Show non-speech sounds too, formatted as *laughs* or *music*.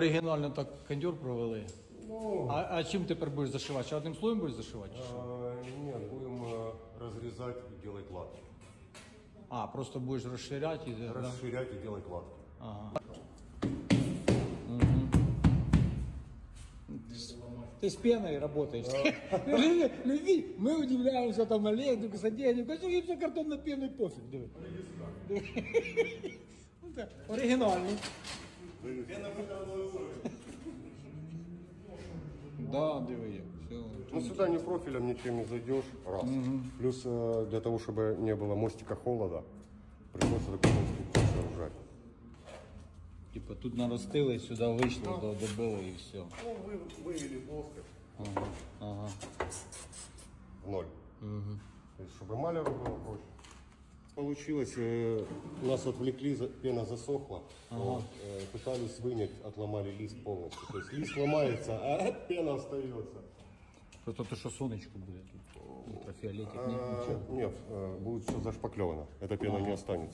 Оригінально так кондюр провели. Ну, А, а чим тепер будеш зашивати? Ще одним слоєм будеш зашивати? чи що? э, нет, будем э, разрезать и делать латки. А, просто будеш розширяти і. Да? Расширять и делать латки. Ага. Ты с пеной работаешь. *laughs* Люди, мы удивляемся там Олег, Садеев, конечно, все картонно пеной пофиг. диви. *laughs* Ну, так, Оригінальний. да, диви. Все. Ну сюда ни профилем ничем не зайдешь, раз. Плюс э, для того, чтобы не было мостика холода, пришлось такой конструкцию сооружать. Типа тут наростили, сюди вийшли, до- добили і все. Ну, вы, вывели плоскость Ага, ага. в ноль. То есть, чтобы маляру было проще. Получилось, э, нас отвлекли, за- пена засохла, вот, э, пытались вынять, отломали лист полностью. То есть лист ломается, а *laughs* пена остается. Просто то, що сонечко буде тут. Ультрафіолетик, ні, А, нічого. нет, э, будет все зашпаклевано, эта пена не останется.